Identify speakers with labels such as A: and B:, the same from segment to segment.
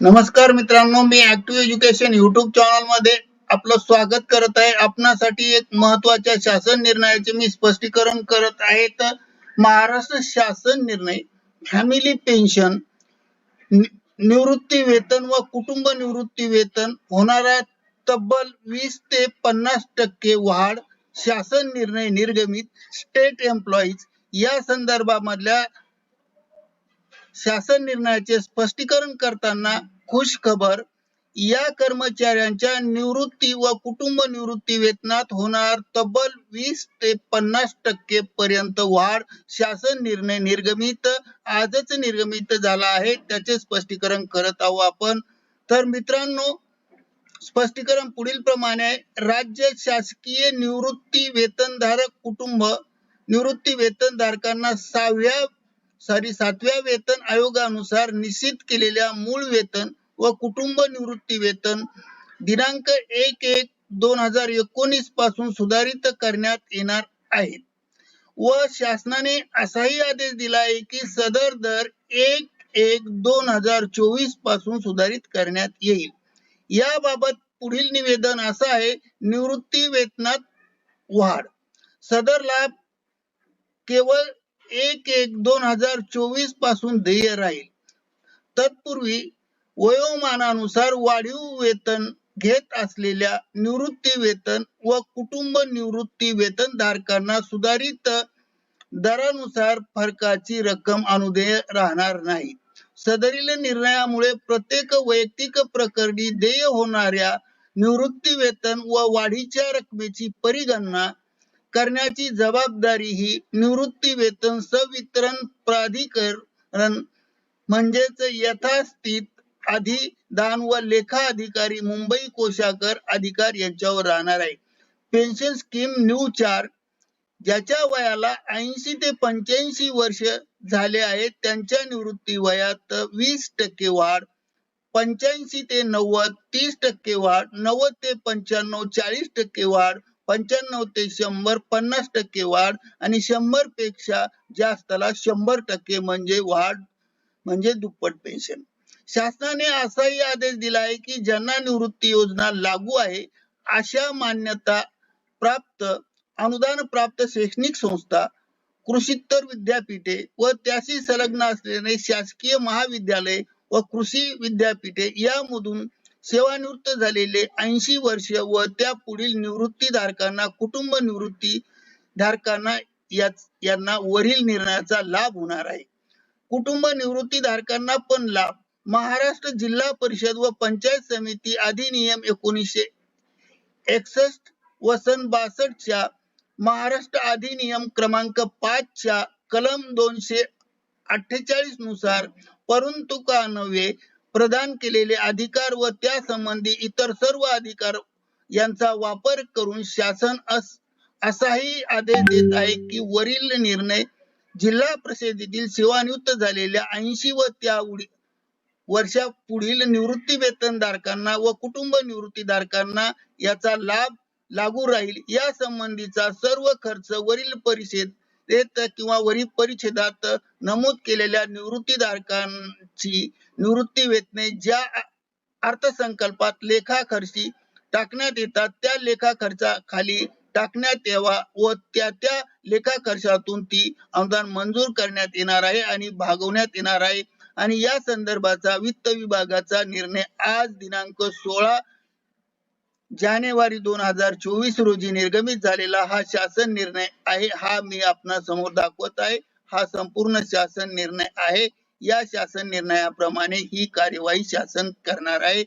A: नमस्कार मित्रांनो मी ऍक्टिव्ह एज्युकेशन युट्यूब चॅनलमध्ये आपलं स्वागत करत आहे. आपणासाठी एक महत्त्वाच्या शासन निर्णयाचे मी स्पष्टीकरण करत आहे. तर महाराष्ट्र शासन निर्णय फॅमिली पेन्शन निवृत्ती वेतन व कुटुंब निवृत्ती वेतन होणारा तब्बल वीस ते पन्नास टक्के वाढ शासन निर्णय निर्गमित स्टेट एम्प्लॉईज या संदर्भामधल्या शासन निर्णयाचे स्पष्टीकरण करताना खुश खबर या कर्मचाऱ्यांच्या निवृत्ती व कुटुंब निवृत्ती वेतनात होणार तब्बल वीस ते पन्नास टक्के पर्यंत वाढ शासन निर्णय निर्गमित आजच निर्गमित झाला आहे त्याचे स्पष्टीकरण करत आहोत आपण. तर मित्रांनो स्पष्टीकरण पुढील प्रमाणे आहे राज्य शासकीय निवृत्ती वेतनधारक कुटुंब निवृत्ती वेतनधारकांना सहाव्या सॉरी सातव्या वेतन आयोगानुसार निश्चित केलेल्या मूळ वेतन व कुटुंब निवृत्ती वेतन दिनांक एक एक दोन हजार एकोणीसपासून सुधारित करण्यात येणार आहे व शासनाने असाही आदेश दिला आहे की सदर दर एक एक दोन हजार चोवीसपासून सुधारित करण्यात येईल. याबाबत पुढील निवेदन असं आहे निवृत्ती वेतनात वाढ. सदर लाभ केवळ एक एक दोन हजार चोवीसपासून ध्येय राहील. तत्पूर्वी वयोमानानुसार वाढीव वेतन घेत असलेल्या निवृत्ती वेतन व कुटुंब निवृत्ती वेतन धारकांना सुधारित दरानुसार फरकाची रक्कम अनुदेय राहणार नाही. सदरील निर्णयामुळे प्रत्येक वैयक्तिक प्रकरणी देय होणाऱ्या निवृत्ती वेतन व वाढीच्या रकमेची परिगणना करण्याची जबाबदारी ही निवृत्ती वेतन संवितरण प्राधिकरण म्हणजेच यथास्थित अधिदान व लेखा अधिकारी मुंबई कोशाकर अधिकार यांच्यावर राहणार आहे. पेन्शन स्कीम न्यू चार ज्याच्या वयाला ऐंशी ते पंच्याऐंशी वर्ष झाले आहेत त्यांच्या निवृत्ती वयात वीस टक्के वाढ पंच्याऐंशी ते नव्वद तीस टक्के वाढ नव्वद ते पंच्याण्णव चाळीस टक्के वाढ पंच्याण्णव ते शंभर पन्नास टक्के वाढ आणि शंभरपेक्षा जास्तला शंभर टक्के म्हणजे वाढ म्हणजे दुप्पट पेन्शन शासनाने असाही आदेश दिला आहे की ज्यांना निवृत्ती योजना लागू आहे अशा मान्यता प्राप्त अनुदान प्राप्त शैक्षणिक संस्था कृषीतर विद्यापीठे व त्याशी संलग्न असलेले शासकीय महाविद्यालय व कृषी विद्यापीठे यामधून सेवानिवृत्त झालेले ऐंशी वर्ष व त्या पुढील निवृत्ती धारकांना कुटुंब निवृत्ती धारकांना यांना वरील निर्णयाचा लाभ होणार आहे. कुटुंब निवृत्ती धारकांना पण लाभ. महाराष्ट्र जिल्हा परिषद व पंचायत समिती अधिनियम एकोणीसशे एकसष्ट व सन बासष्टच्या महाराष्ट्र अधिनियम क्रमांक पाच च्या कलम दोनशे अठ्ठेचाळीसनुसार परंतु का नव्हे प्रदान केलेले अधिकार व त्या संबंधी इतर सर्व अधिकार यांचा वापर करून शासन अस असाही आदेश देत आहे की वरील निर्णय जिल्हा परिषदेतील सेवानिवृत्त झालेल्या ऐंशी व त्या वर्षा पुढील निवृत्ती वेतनधारकांना व कुटुंब निवृत्तीधारकांना याचा लाभ लागू राहील. या संबंधीचा सर्व खर्च वरील परिषदेत किंवा वरील परिषदात नमूद केलेल्या ची निवृत्ती वेतने ज्या अर्थसंकल्पात लेखा खर्ची टाकण्यात येतात त्या लेखा खर्चा खाली टाकण्यात यावा व त्या त्या लेखा खर्चातून ती अनुदान मंजूर करण्यात येणार आहे आणि भागवण्यात येणार आहे. आणि या संदर्भाचा वित्त विभागाचा निर्णय आज दिनांक सोळा जानेवारी दोन हजार चोवीस रोजी निर्गमित झालेला हा शासन निर्णय आहे. हा मी आपणा समोर दाखवत आहे. हा संपूर्ण शासन निर्णय आहे. या शासन निर्णयाप्रमाणे ही कार्यवाही शासन करणार आहे.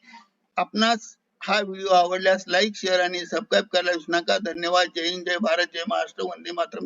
A: आपणास हा व्हिडिओ आवडल्यास लाईक शेअर आणि सबस्क्राईब करायला विसरू नका. धन्यवाद. जय हिंद जय भारत जय महाराष्ट्र. वंदे मातरम.